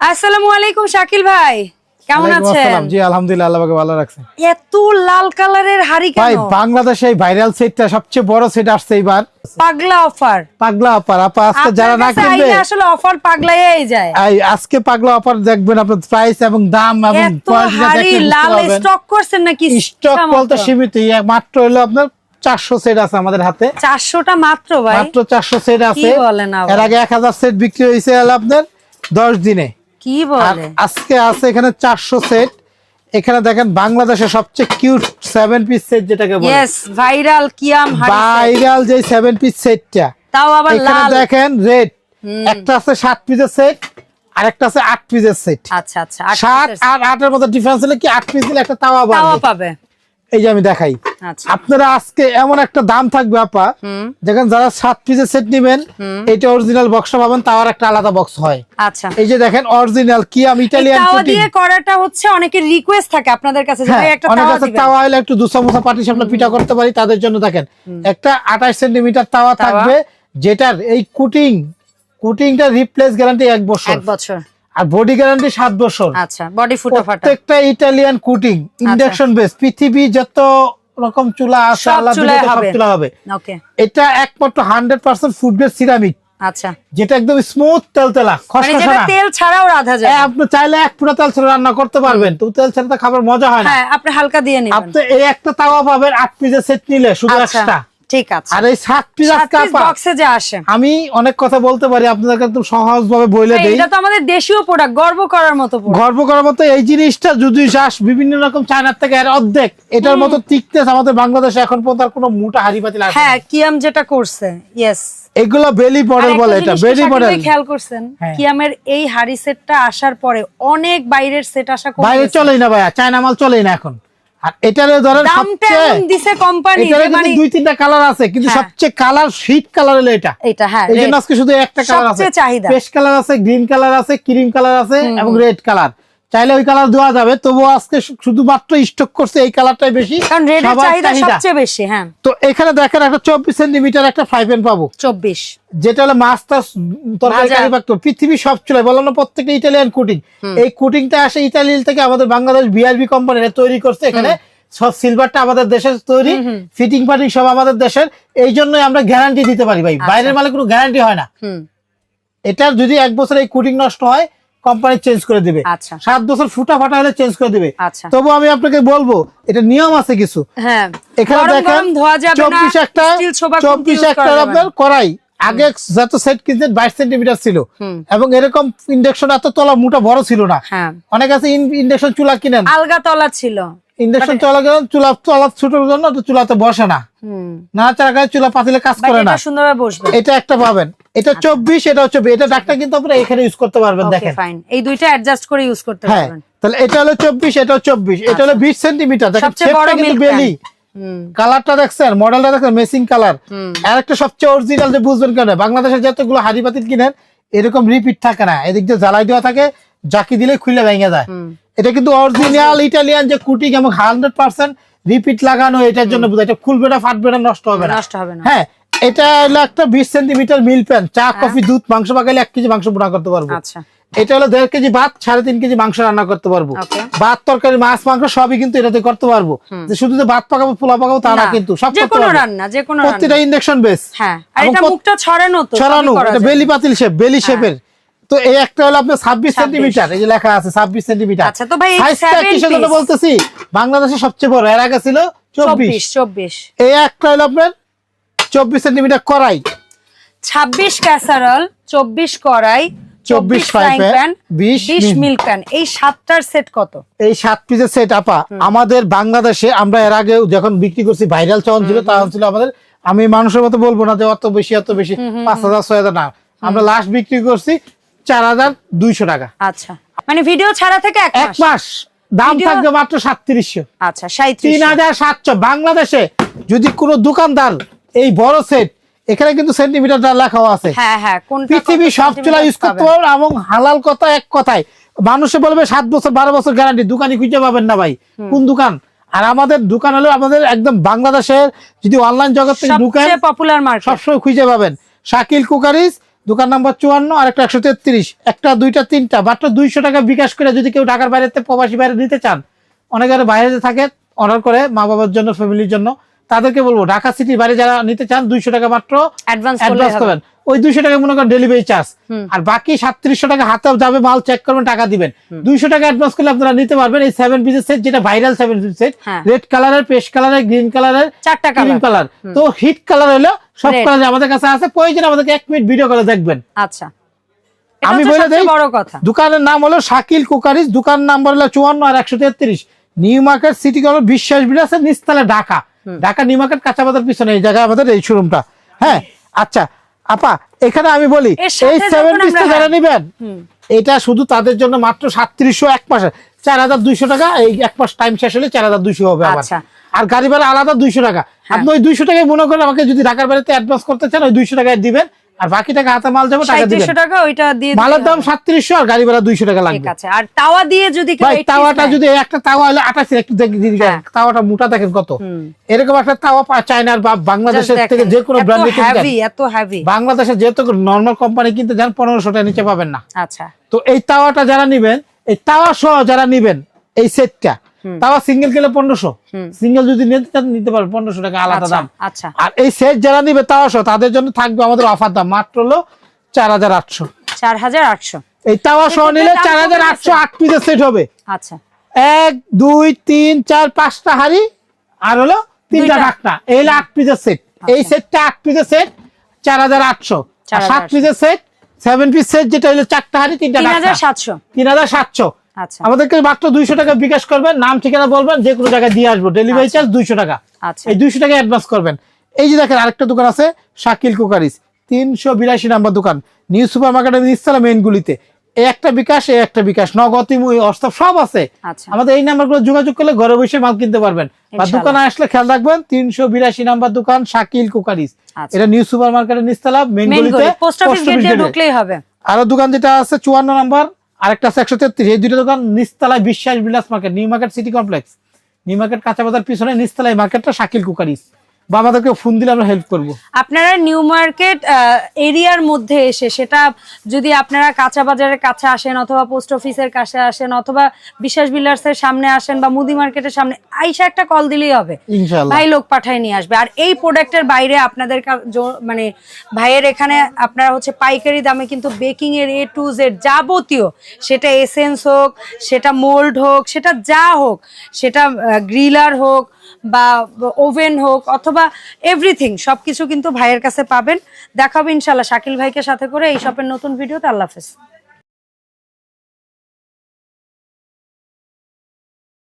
আসসালামু আলাইকুম শাকিল ভাই কেমন আছেন? জি আলহামদুলিল্লাহ ভালো রাখছে। এত লাল কালারের হাড়ি ভাই বাংলাদেশে এই ভাইরাল সেটটা সবচেয়ে বড় সেট আসছে এবার পাগলা অফার পাগলা অফার আপা আজকে যারা না কিনবে আসলে অফার যায়। এই আজকে পাগলা অফার দেখবেন আপনার প্রাইস এবং দাম এবং হাড়ি লাল স্টক করছেন নাকি স্টক বলতে সীমিত মাত্র হলো আপনার চারশো সেট আছে আমাদের হাতে। চারশোটা মাত্র ভাই। মাত্র চারশো সেট আছে। এর আগে এক হাজার সেট বিক্রি হয়েছে আপনার দশ দিনে। কি বলে? আজকে আছে এখানে চারশো সেট এখানে দেখেন বাংলাদেশের সবচেয়ে কিউট 7 পিস সেট যেটাকে বলে। यस ভাইরাল কিয়াম ভাইরাল যে 7 পিস সেটটা তাও আবার এখানে লাল। দেখেন রেড একটা আছে 7 পিসের সেট আরেকটা আছে 8 পিসের সেট আচ্ছা আচ্ছা 7 আর 8 এর আটের মধ্যে ডিফারেন্স হলে কি আট পিস দিলে একটা তাওয়া তাওয়া বাড়বে? পাবে। এই যে আমি দেখাই। আচ্ছা। আপনারা আজকে এমন একটা দাম থাকবে আপা। দেখেন যারা সাত পিসের সেট নিবেন এটা অরিজিনাল বক্স পাবেন তাওয়ার একটা আলাদা বক্স হয়। আচ্ছা। এই যে দেখেন অরিজিনাল কি আমি ইটালিয়ান দিয়ে করাটা হচ্ছে অনেকের রিকোয়েস্ট থাকে আপনাদের কাছে যে হ্যাঁ একটা তাওয়া দিবেন। তাওয়া হলে একটু দুশো মুসা পাটি সামনে পিঠা করতে পারি তাদের জন্য দেখেন একটা আঠাশ সেন্টিমিটার তাওয়া তাওয়া। থাকবে যেটার এই কুটিং কুটিংটা রিপ্লেস গ্যারান্টি এক বছর। এক বছর। আর বডি গ্যারান্টি সাত বছর। আচ্ছা বডি ফুটো ফাটা। প্রত্যেকটা ইটালিয়ান কুটিং ইন্ডাকশন বেস পৃথিবী যত রকম চুলা আছে সব চুলা হবে। এটা একমাত্র hundred percent food grade ceramic আচ্ছা। যেটা একদম স্মুথ তেলতেলা মানে খসখসা তেল ছাড়াও রাধা যায়। আপনি চাইলে এক পুরো তেল ছাড়া রান্না করতে পারবেন তো তেল ছাড়া তো খাবার মজা হয় না। হ্যাঁ আপনি হালকা দিয়ে নেবেন। আপনি এই একটা তাওয়া পাবেন আট পিসের সেট নিলে শুধু আচ্ছা। একটা। ঠিক আছে। আর এই সাত আজকে বক্সে যে আসে। আমি অনেক কথা বলতে পারি আপনাদেরকে একদম সহজ ভাবে বলে দেই। এটা তো আমাদের দেশীয় প্রোডাক্ট গর্ব করার মতো গর্ব করার মতো এই জিনিসটা যদি চাস বিভিন্ন রকম চায়নার থেকে এর অর্ধেক এটার মতো তিকনেস আমাদের বাংলাদেশে এখন পর্যন্ত আর কোনো মোটা হাড়ি পাতিল আসে হ্যাঁ কিয়াম যেটা করছে ইয়েস এগুলো বেলি মডেল বলে এটা বেলি মডেল খেয়াল করছেন হ্যাঁ। কিয়ামের এই হাড়ি সেটটা আসার পরে অনেক বাইরের সেট আসা বাইরে। চলেই না ভাইয়া চায়না মাল চলেই না এখন। আর এটারে ধরেন দামটা সবচেয়ে দিছে কোম্পানি এটারে কিন্তু দুই তিনটা কালার আছে কিন্তু হ্যাঁ। সবচেয়ে কালার শীত কালার হলো এটা। এটা হ্যাঁ আজকে শুধু একটা কালার আছে। সবচেয়ে চাহিদা। পেস্ট কালার আছে গ্রিন কালার আছে ক্রিম কালার আছে এবং রেড কালার চাইলে ওই কালার দেওয়া যাবে। তবুও আজকে শুধুমাত্র স্টক করছে এই কালারটাই বেশি। সবচেয়ে হ্যাঁ। তো এখানে দেখেন একটা চব্বিশ সেন্টিমিটার একটা ফাইভ এন পাবো। চব্বিশ। যেটা হলো মাছ টাছ তরকারি সব চলে বললাম না প্রত্যেকটা ইটালিয়ান কুটিং এই কুটিংটা আসে ইটালি থেকে আমাদের বাংলাদেশ বিআরবি কোম্পানি তৈরি করছে এখানে। সব সিলভারটা আমাদের দেশের তৈরি। ফিটিং ফাটিং সব আমাদের দেশের। এই জন্যই আমরা গ্যারান্টি দিতে পারি ভাই। বাইরের মালে কোনো গ্যারান্টি হয় না। এটার যদি এক বছর এই কুটিং নষ্ট হয় কোম্পানি চেঞ্জ করে দিবে। আচ্ছা। সাত বছর ফুটা ফাটা হলে চেঞ্জ করে দিবে। আচ্ছা। তবু আমি আপনাকে বলব এটা নিয়ম আছে কিছু। হ্যাঁ এখানে দেখেন চব্বিশ একটা চব্বিশ একটা আপনার করাই আগে যত সেট কিনছে বাইশ সেন্টিমিটার ছিল। এবং এরকম ইন্ডাকশন এত তলা মোটা বড় ছিল না। হ্যাঁ। অনেক আছে ইন্ডাকশন চুলা কিনেন। আলগা তলা ছিল। ইন্ডাকশন চলা গেলেন চুলা তলা ছোটোর জন্য তো চুলাতে বসে না। হুম। নাড়াচাড়া করে চুলা পাতিলে কাজ করে না। এটা সুন্দরভাবে বসবে। এটা একটা পাবেন। এটা চব্বিশ এটা হচ্ছে এটা ডাক্তার কিন্তু আপনারা এখানে ইউজ করতে পারবেন দেখেন। ফাইন এই দুইটা অ্যাডজাস্ট করে ইউজ করতে হ্যাঁ পারবেন। তাহলে এটা হলো চব্বিশ এটা চব্বিশ এটা হলো বিশ সেন্টিমিটার দেখেন বেলি কালারটা দেখছেন মডেলটা দেখছেন মেসিং কালার আর একটা সবচেয়ে অরিজিনাল যে বুঝবেন কেন বাংলাদেশে যতগুলো হাড়ি পাতিল কিনেন এরকম রিপিট থাকে না। এদিক দিয়ে জ্বালাই দেওয়া থাকে জাকি দিলে খুলে ভেঙে যায়। এটা কিন্তু অরিজিনাল ইটালিয়ান যে কুটিং এবং হান্ড্রেড পার্সেন্ট রিপিট লাগানো এটার জন্য বোঝা এটা খুলবে না ফাটবে না নষ্ট হবে না। নষ্ট হবে না। হ্যাঁ এটা হলো একটা বিশ সেন্টিমিটার মিল প্যান চা কফি দুধ মাংস পাকালে এক কেজি মাংস পোড়া করতে পারব। আচ্ছা। এটা হলো দেড় কেজি ভাত সাড়ে তিন কেজি মাংস রান্না করতে পারব। ভাত তরকারি মাছ মাংস সবই কিন্তু এটাতে করতে পারব। যে শুধু যে ভাত পাকাবো পোলা পাকাবো তা না কিন্তু সব করতে কোনো পারব। প্রত্যেকটা ইন্ডাকশন বেস হ্যাঁ মুখটা ছড়ানো ছড়ানো এটা বেলি পাতিল শেপ বেলি শেপের তো এই একটা হলো আপনার ছাব্বিশ সেন্টিমিটার এই যে লেখা আছে ছাব্বিশ সেন্টিমিটার। আচ্ছা, তো ভাই সাইজটা কিসের জন্য বলতেছি বাংলাদেশের সবচেয়ে বড় এর আগে ছিল চব্বিশ। চব্বিশ এই একটা হলো আপনার চব্বিশ সেন্টিমিটার করাই ছাব্বিশ ক্যাসারল চব্বিশ কড়াই চব্বিশ 24 ফ্রাইং frying pan, প্যান 20 বিশ milk। মিল্ক প্যান এই সাতটার সেট কত? এই সাত পিসের সেট আপা আমাদের বাংলাদেশে আমরা এর আগে যখন বিক্রি করছি ভাইরাল ছিল ছিল আমাদের আমি মানুষের মতো বলব না যে অত বেশি অত বেশি পাঁচ হাজার ছয় হাজার না। আমরা লাস্ট বিক্রি করছি চার হাজার দুইশো টাকা। আচ্ছা। মানে ভিডিও ছাড়া থেকে এক মাস? দাম থাকবে মাত্র সাতত্রিশশো। আচ্ছা তিন হাজার সাতশো। বাংলাদেশে যদি কোনো দোকানদার এই বড় সেট এখানে কিন্তু সেন্টিমিটার লেখাও আছে। হ্যাঁ হ্যাঁ কোনটা পৃথিবী কত সব চুলা ইউজ করতে পারবেন এবং হালাল কথা এক কথায় মানুষে বলবে সাত বছর বারো বছর গ্যারান্টি দোকানে খুঁজে পাবেন না ভাই। কোন দোকান? আর আমাদের দোকান হলো আমাদের একদম বাংলাদেশের যদি অনলাইন জগৎ থেকে সবচেয়ে পপুলার মার্কেট সবসময় খুঁজে পাবেন। শাকিল কুকারিস দোকান নাম্বার চুয়ান্ন আর একটা একশো তেত্রিশ। একটা, দুইটা, তিনটা, মাত্র দুইশো টাকা বিকাশ করে যদি কেউ ঢাকার বাইরে প্রবাসী বাইরে নিতে চান, অনেকে আরও বাইরে থাকে অর্ডার করে মা বাবার জন্য ফ্যামিলির জন্য। তাদেরকে বলব ঢাকা সিটির বাইরে যারা নিতে চান দুইশো টাকা মাত্র অ্যাডভান্স করবেন। ওই দুইশো টাকা মনে করেন ডেলিভারি চার্জ আর বাকি সাতত্রিশশো টাকা হাতে যাবে মাল চেক করবেন টাকা দিবেন। দুইশো টাকা অ্যাডভান্স করলে আপনারা নিতে পারবেন এই সেভেন পিসের সেট যেটা viral seven piece set. Red কালারের পেস্ট কালারের গ্রিন কালারের চারটা ক্রিম কালার কালার তো হিট কালার হলো সব কালার আমাদের কাছে আছে। প্রয়োজন আমাদেরকে এক মিনিট ভিডিও করে দেখবেন। আচ্ছা। আমি বলে দেই বড় কথা। দোকানের নাম হলো শাকিল কুকারিস দোকান নাম্বার হলো চুয়ান্ন আর একশো তেত্রিশ। নিউ মার্কেট সিটি কলেজ বিশ্বাস বিলাসের নিচতলা ঢাকা। ঢাকা নিউ মার্কেট কাঁচা বাজার পিছনে এই জায়গায় আমাদের এই শোরুমটা হ্যাঁ আচ্ছা আপা এখানে আমি বলি এই সেভেন পিসটা যারা নিবেন এটা শুধু তাদের জন্য মাত্র সাতত্রিশশো এক মাসে। চার হাজার দুইশো টাকা এই এক মাস টাইম শেষ হলে চার হাজার দুইশো হবে আবার। আচ্ছা। আর গাড়ি ভাড়া আলাদা দুইশো টাকা। আপনি ওই দুইশো টাকায় মনে করেন আমাকে যদি ঢাকার বাড়িতে অ্যাডভান্স করতে চান ওই দুইশো টাকায় দিবেন। আর বাকি টাকা হাতে মাল যাবে টাকা দিবেন। টাকা ওইটা দিয়ে মালের দাম হবে। সাতত্রিশশো আর গাড়ি ভাড়া দুইশো টাকা ঠিক লাগবে আছে আর তাওয়া দিয়ে যদি ভাই তাওয়াটা যদি একটা তাওয়া হলে আঠাশি একটু দেখে হ্যাঁ। তাওয়াটা মোটা দেখেন কত। এরকম একটা তাওয়া চায়নার বা বাংলাদেশের থেকে যে কোনো ব্র্যান্ডে কিনতে এত হেভি বাংলাদেশের যেহেতু নর্মাল কোম্পানি কিনতে যান পনেরোশো টাকা নিচে পাবেন না। আচ্ছা। তো এই তাওয়াটা যারা নিবেন এই তাওয়া সহ যারা নিবেন এই সেটটা তাওয়া সিঙ্গেল কিলো পনেরোশো। সিঙ্গেল যদি নিতে পারবেন পনেরোশো টাকা আলাদা আচ্ছা দাম। আচ্ছা। আর এই সেট যারা নিবে তাওয়া সহ তাদের জন্য থাকবে আমাদের অফার দাম। মাত্র হলো চার হাজার আটশো। চার হাজার আটশো। এই তাওয়া সহ এটার নিলে চার হাজার আটশো আট পিসের সেট হবে। আচ্ছা। এক দুই তিন চার পাঁচটা হাড়ি আর হলো তিনটা। ঢাকনা। এই আট পিসের সেট এই সেটটা আট পিসের সেট চার হাজার আটশো। সাত পিসের সেট সেভেন পিস সেট যেটা হলো চারটা হাড়ি তিনটা তিন হাজার ঢাকনা সাতশো। তিন হাজার সাতশো। আচ্ছা আমাদেরকে মাত্র দুইশো টাকা বিকাশ করবেন নাম ঠিকানা বলবেন যে কোনো জায়গায় দিয়ে আসব। ডেলিভারি আচ্ছা। চার্জ দুইশো টাকা। আচ্ছা। এই দুইশো টাকা অ্যাডভান্স করবেন। এই যে দেখেন আরেকটা দোকান আছে শাকিল কুকারিস। তিনশো বিরাশি নাম্বার দোকান নিউ সুপার মার্কেটের নিচতলা মেইন গুলিতে। এই একটা বিকাশ এই একটা বিকাশ। নগদ অস্তব সব আছে। আচ্ছা। আমাদের এই নাম্বারগুলো যোগাযোগ করলে ঘরে বসে মাল কিনতে পারবেন। বা দোকানে আসলে খেয়াল রাখবেন তিনশো বিরাশি নাম্বার দোকান শাকিল কুকারিস। আচ্ছা। এটা নিউ সুপার মার্কেটের নিচতলা মেইন মেন গলিতে পোস্ট অফিস। ঢুকলেই হবে। আরও দোকান যেটা আছে চুয়ান্ন নাম্বার। আরেকটা আছে একশো তেত্রিশ। এই দুটো দোকান নিস্তালায় বিশ্বাস বিলাস market New Market City Complex New Market কাঁচা বাজার পিছনে নিস্তালায় মার্কেটটা শাকিল কুকারিস। বা আমাদেরকে ফোন দিলে আমরা হেল্প করব। আপনারা নিউ মার্কেট এরিয়ার মধ্যে এসে সেটা যদি আপনারা কাঁচা বাজারের কাছে আসেন অথবা পোস্ট অফিসের কাছে আসেন অথবা বিশ্বাস বিল্ডার্সের সামনে আসেন বা মুদি মার্কেটের সামনে আইসা একটা কল দিলেই হবে। ভাই লোক পাঠায় নিয়ে আসবে। আর এই প্রোডাক্টের বাইরে আপনাদের মানে ভাইয়ের এখানে আপনারা হচ্ছে পাইকারি দামে কিন্তু বেকিং এর এ টু জেড যাবতীয় সেটা এসেন্স হোক সেটা মোল্ড হোক সেটা যা হোক সেটা গ্রিলার হোক বা ওভেন হোক অথবা এভরিথিং সব কিছু কিন্তু ভাইয়ের কাছে পাবেন। দেখাবো ইনশাল্লাহ শাকিল ভাইকে সাথে করে এই শপের নতুন ভিডিওতে। আল্লাহ হাফেজ।